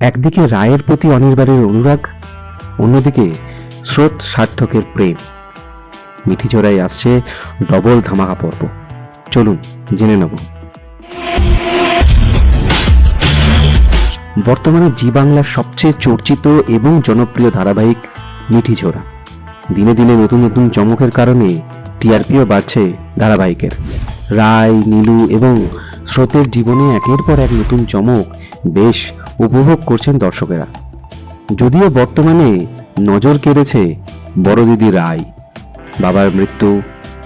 একদিকে রায়ের প্রতি অনির্বাণের অনুরাগ, অন্যদিকে স্রোত সার্থকের প্রেম। মিঠিচোড়াই আসছে ডবল ধামাকা পর্ব। চলুন, জেনে নেব। বর্তমানে জি বাংলার সবচেয়ে চর্চিত এবং জনপ্রিয় ধারাবাহিক মিঠিঝোড়া দিনে দিনে নতুন নতুন চমকের কারণে টিআরপিও বাড়ছে ধারাবাহিকের। রায়, নীলু এবং স্রোতের জীবনে একের পর এক নতুন চমক বেশ উপভোগ করছেন দর্শকেরা। যদিও বর্তমানে নজর কেড়েছে বড় দিদি রায়। বাবার মৃত্যু,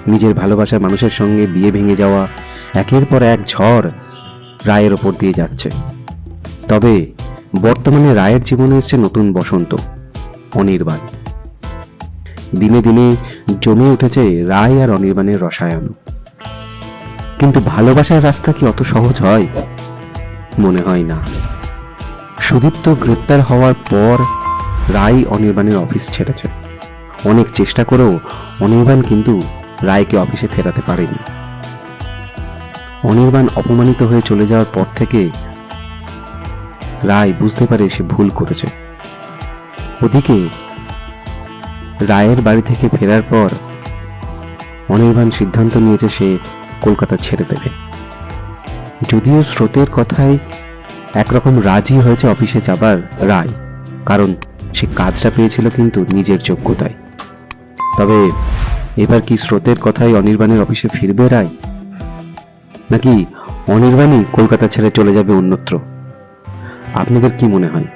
নিজের ভালোবাসার মানুষের সঙ্গে বিয়ে ভেঙে যাওয়া, একের পর এক ঝড় রায়ের ওপর দিয়ে যাচ্ছে। তবে বর্তমানে রায়ের জীবনে এসছে নতুন বসন্ত, অনির্বাণ। দিনে দিনে জমে উঠেছে রায় আর অনির্বাণের রসায়ন। কিন্তু ভালোবাসার রাস্তা কি অত সহজ হয়? মনে হয় না। সুদীপ্ত গ্রেপ্তার হওয়ার পর রায় অনির্বাণের অফিস ছেড়েছে। অনেক চেষ্টা করেও অনির্বাণ কিন্তু রায়কে অফিসে ফেরাতে পারেনি। অনির্বাণ অপমানিত হয়ে চলে যাওয়ার পর থেকে রায় বুঝতে পারে সে ভুল করেছে। ওদিকে রায়ের বাড়ি থেকে ফেরার পর অনির্বাণ সিদ্ধান্ত নিয়েছে সে কলকাতা ছেড়ে দেবে। যদিও স্রোতের কথায় একরকম রাজি হয়েছে অফিসে যাবার রায়, কারণ সে কাজটা পেয়েছিল কিন্তু নিজের যোগ্যতায়। তবে এবার কি স্রোতের কথাই অনির্বাণের অফিসে ফিরবে রায়? নাকি অনির্বাণই কলকাতা ছেড়ে চলে যাবে অন্যত্র? আপনাদের কি মনে হয়?